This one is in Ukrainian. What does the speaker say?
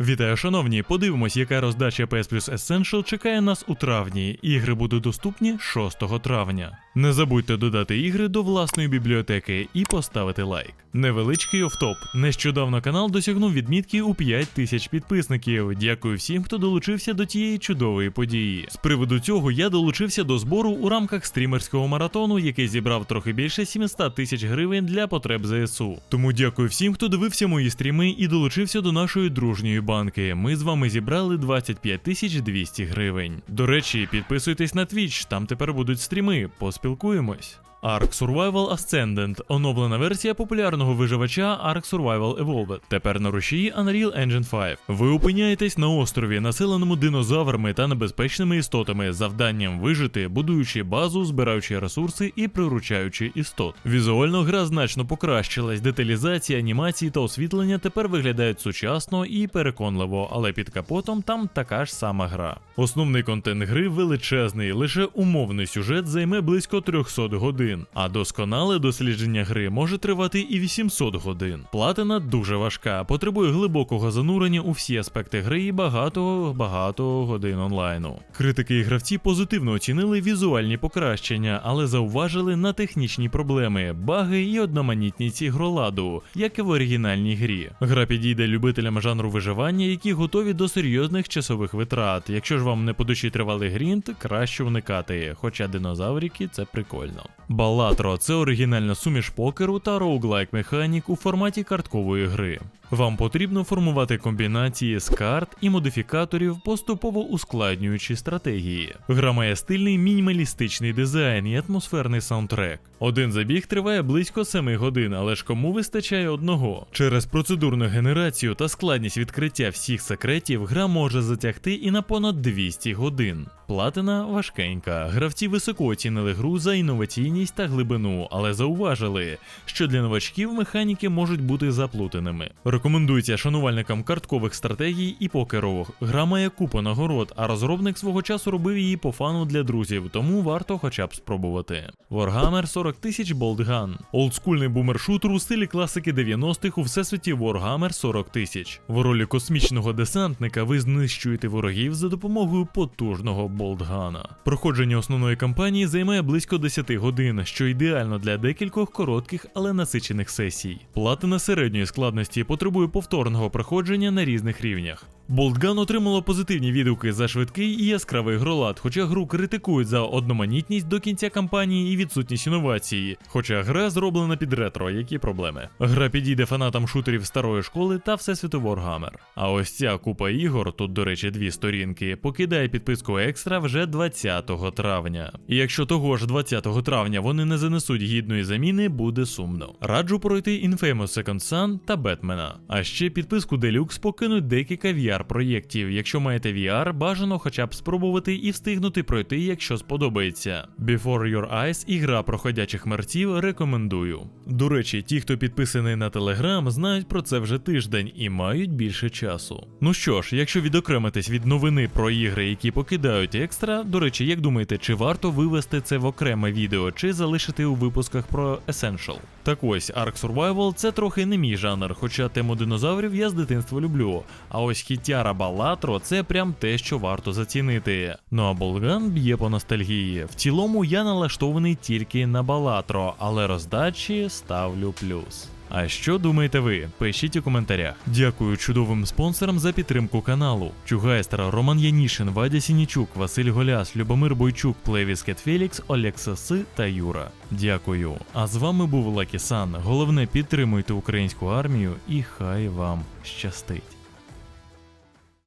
Вітаю, шановні! Подивимось, яка роздача PS Plus Essential чекає нас у травні. Ігри будуть доступні 6 травня. Не забудьте додати ігри до власної бібліотеки і поставити лайк. Невеличкий офтоп. Нещодавно канал досягнув відмітки у 5 тисяч підписників. Дякую всім, хто долучився до тієї чудової події. З приводу цього я долучився до збору у рамках стрімерського маратону, який зібрав трохи більше 700 тисяч гривень для потреб ЗСУ. Тому дякую всім, хто дивився мої стріми і долучився до нашої дружньої банки. Ми з вами зібрали 25 тисяч 200 гривень. До речі, підписуйтесь на Twitch, там тепер будуть стріми. Поспілкуємось. Ark Survival Ascendant – оновлена версія популярного виживача Ark Survival Evolved. Тепер на рушії Unreal Engine 5. Ви опиняєтесь на острові, населеному динозаврами та небезпечними істотами, завданням вижити, будуючи базу, збираючи ресурси і приручаючи істот. Візуально гра значно покращилась, деталізація, анімації та освітлення тепер виглядають сучасно і переконливо, але під капотом там така ж сама гра. Основний контент гри величезний, лише умовний сюжет займе близько 300 годин, а досконале дослідження гри може тривати і 800 годин. Платина дуже важка, потребує глибокого занурення у всі аспекти гри і багато багато годин онлайну. Критики і гравці позитивно оцінили візуальні покращення, але зауважили на технічні проблеми, баги і одноманітність ігроладу, як і в оригінальній грі. Гра підійде любителям жанру виживання, які готові до серйозних часових витрат. Якщо ж вам не по душі тривалий грінт, краще уникати, хоча динозаврики це прикольно. Балатро це оригінальна суміш покеру та роуглайк механік у форматі карткової гри. Вам потрібно формувати комбінації з карт і модифікаторів, поступово ускладнюючи стратегії. Гра має стильний мінімалістичний дизайн і атмосферний саундтрек. Один забіг триває близько 7 годин, але ж кому вистачає одного. Через процедурну генерацію та складність відкриття всіх секретів гра може затягти і на понад 200 годин. Платина важкенька. Гравці високо оцінили гру за інноваційність та глибину, але зауважили, що для новачків механіки можуть бути заплутаними. Рекомендується шанувальникам карткових стратегій і покеру. Гра має купу нагород, а розробник свого часу робив її по фану для друзів, тому варто хоча б спробувати. Warhammer 40 тисяч Boltgun. Олдскульний бумер-шутер у стилі класики 90-х у всесвіті Warhammer 40 тисяч. В ролі космічного десантника ви знищуєте ворогів за допомогою потужного болтгана. Проходження основної кампанії займає близько 10 годин, що ідеально для декількох коротких, але насичених сесій. Платина середньої складності потребує повторного проходження на різних рівнях. Болтган отримало позитивні відгуки за швидкий і яскравий гролад, хоча гру критикують за одноманітність до кінця кампанії і відсутність інновації. Хоча гра зроблена під ретро, які проблеми. Гра підійде фанатам шутерів старої школи та всесвіту Warhammer. А ось ця купа ігор, тут, до речі, дві сторінки, покидає підписку екстра вже 20 травня. І якщо того ж 20 травня вони не занесуть гідної заміни, буде сумно. Раджу пройти Infamous Second Son та Бетмена. А ще підписку Deluxe покинуть декілька VR-проєктів. Якщо маєте VR, бажано хоча б спробувати і встигнути пройти, якщо сподобається. Before Your Eyes і гра проходячих мерців рекомендую. До речі, ті, хто підписаний на Telegram, знають про це вже тиждень і мають більше часу. Ну що ж, якщо відокремитись від новини про ігри, які покидають екстра, до речі, як думаєте, чи варто вивести це в окреме відео, чи залишити у випусках про Essential? Так ось, Ark Survival це трохи не мій жанр, хоча тему динозаврів я з дитинства люблю. А ось хітяра Балатро це прям те, що варто зацінити. Ну а Болган б'є по ностальгії. В цілому я налаштований тільки на Балатро, але роздачі ставлю плюс. А що думаєте ви? Пишіть у коментарях. Дякую чудовим спонсорам за підтримку каналу. Чугайстер, Роман Янішин, Вадя Сінічук, Василь Голяс, Любомир Бойчук, Плевіс Кетфелікс, Олег Саси та Юра. Дякую. А з вами був Лакі Сан. Головне підтримуйте українську армію і хай вам щастить.